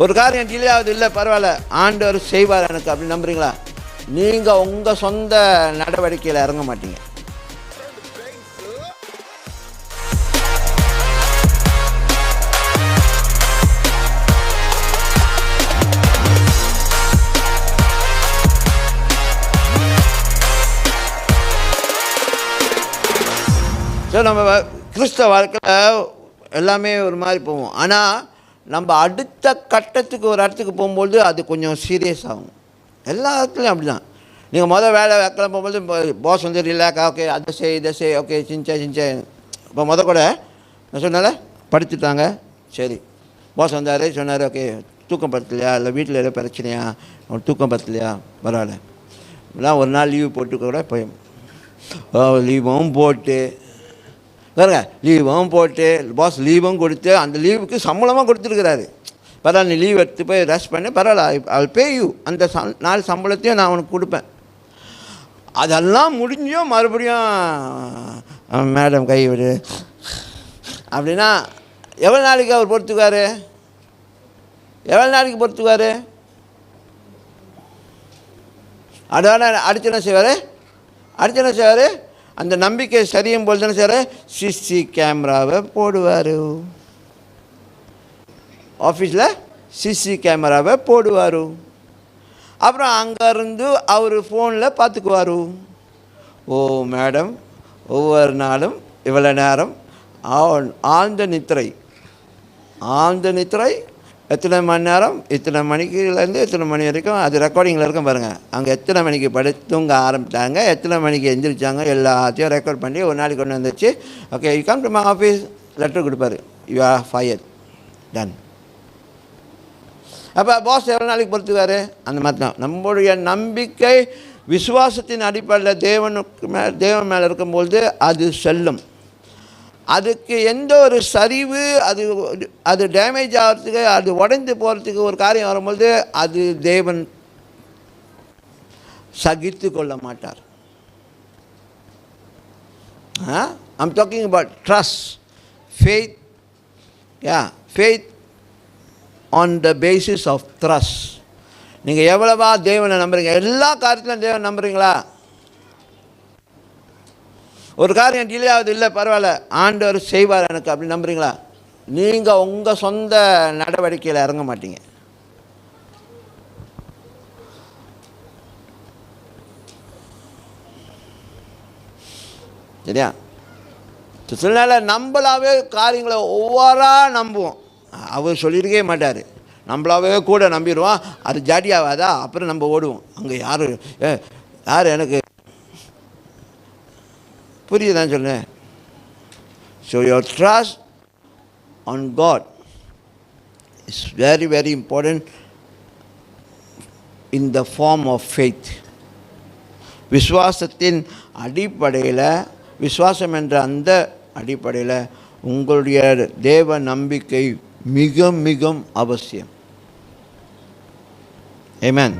ஒரு காரியம் டிலே ஆகுது இல்லை பரவாயில்ல. ஆண்டவர் செய்வார் எனக்கு அப்படின்னு நம்புறீங்களா? நீங்கள் உங்கள் சொந்த நடவடிக்கையில் இறங்க மாட்டீங்க. ஸோ நம்ம வ- கிறிஸ்தவ வாழ்க்கையில் எல்லாமே ஒரு மாதிரி போவோம் ஆனால் நம்ம அடுத்த கட்டத்துக்கு ஒரு இடத்துக்கு போகும்போது அது கொஞ்சம் சீரியஸ் ஆகும். எல்லா இடத்துலையும் அப்படி தான் நீங்கள் மொதல் வேலை வைக்கலாம் போகும்போது பாஸ் வந்து ரிலாக் ஓகே அதை செய் இதை செய் ஓகே சிஞ்சா சிஞ்சா இப்போ மொதல் கூட நான் சொன்னால படுத்துட்டாங்க சரி. பாஸ் வந்தார் சொன்னார் ஓகே தூக்கம் பத்தலையா இல்லை வீட்டில் ஏதோ பிரச்சனையா? அவன் தூக்கம் பத்தலையா பரவாயில்ல. நான் ஒரு நாள் லீவு போட்டு கூட போய் லீவும் போட்டு பாருங்க லீவும் போட்டு பாஸ் லீவும் கொடுத்து அந்த லீவுக்கு சம்பளமாக கொடுத்துருக்குறாரு. பரவாயில்ல நீ லீவ் எடுத்து போய் ரெஸ்ட் பண்ணி பரவாயில்ல அவள் பே யூ அந்த நாலு சம்பளத்தையும் நான் உனக்கு கொடுப்பேன். அதெல்லாம் முடிஞ்சும் மறுபடியும் மேடம் கை விடு. அப்படின்னா எவ்வளோ நாளைக்கு அவர் பொறுத்துக்காரு எவ்வளோ நாளைக்கு பொறுத்துக்காரு அதோட அடுத்து என்ன செய்வார்? அடுத்து என்ன செய்வார்? அந்த நம்பிக்கை சரியும் போல் தானே சார்? சிசி கேமராவை போடுவார். ஆஃபீஸில் சிசி கேமராவை போடுவார். அப்புறம் அங்கேருந்து அவர் ஃபோனில் பார்த்துக்குவார் ஓ மேடம் ஒவ்வொரு நாளும் இவ்வளோ நேரம் ஆழ்ந்த நித்திரை ஆழ்ந்த நித்திரை எத்தனை மணி நேரம்? இத்தனை மணிக்குலேருந்து எத்தனை மணி வரைக்கும்? அது ரெக்கார்டிங்கில் இருக்கும் பாருங்கள் அங்கே எத்தனை மணிக்கு படுத்துங்க ஆரம்பித்தாங்க எத்தனை மணிக்கு எந்திரிச்சாங்க எல்லாத்தையும் ரெக்கார்ட் பண்ணி ஒரு நாளைக்கு கொண்டு வந்துச்சு. Okay you come to my office letter கொடுப்பாரு. யூ ஆர் ஃபயர் டன் அப்போ பாஸ் எவ்வளோ நாளைக்கு பொறுத்துக்காரு அந்த மாதிரி தான். நம்மளுடைய நம்பிக்கை விசுவாசத்தின் அடிப்படையில் தேவனுக்கு மேலே தேவன் மேலே இருக்கும்பொழுது அது செல்லும். அதுக்கு எந்த ஒரு சரிவு அது அது டேமேஜ் ஆகிறதுக்கு அது உடைந்து போகிறதுக்கு ஒரு காரியம் வரும்பொழுது அது தேவன் சகித்து கொள்ள மாட்டார். I'm talking about trust faith yeah faith on the basis of trust நீங்கள் எவ்வளவா தேவனை நம்புறீங்க? எல்லா காரியத்திலும் தேவனை நம்புறீங்களா? ஒரு காரியம் டிலே ஆகுது இல்லை பரவாயில்ல. ஆண்டவர் செய்வார் எனக்கு அப்படி நம்புறீங்களா? நீங்கள் உங்கள் சொந்த நடவடிக்கையில் இறங்க மாட்டீங்க. சரியா? சில நேரம் நம்மளாவே காரியங்களை ஒவ்வொரா நம்புவோம். அவர் சொல்லியிருக்கவே மாட்டார். நம்மளாவே கூட நம்பிடுவோம். அது ஜாடியாகாதா அப்புறம் நம்ம ஓடுவோம். அங்கே யார் ஏ யார் எனக்கு புரியுதான்னு சொன்னேன் so your trust on God is very very important in the form of faith விசுவாசத்தின் அடிப்படையில் விசுவாசம் என்ற அந்த அடிப்படையில் உங்களுடைய தேவ நம்பிக்கை மிக மிக அவசியம். ஏமேன்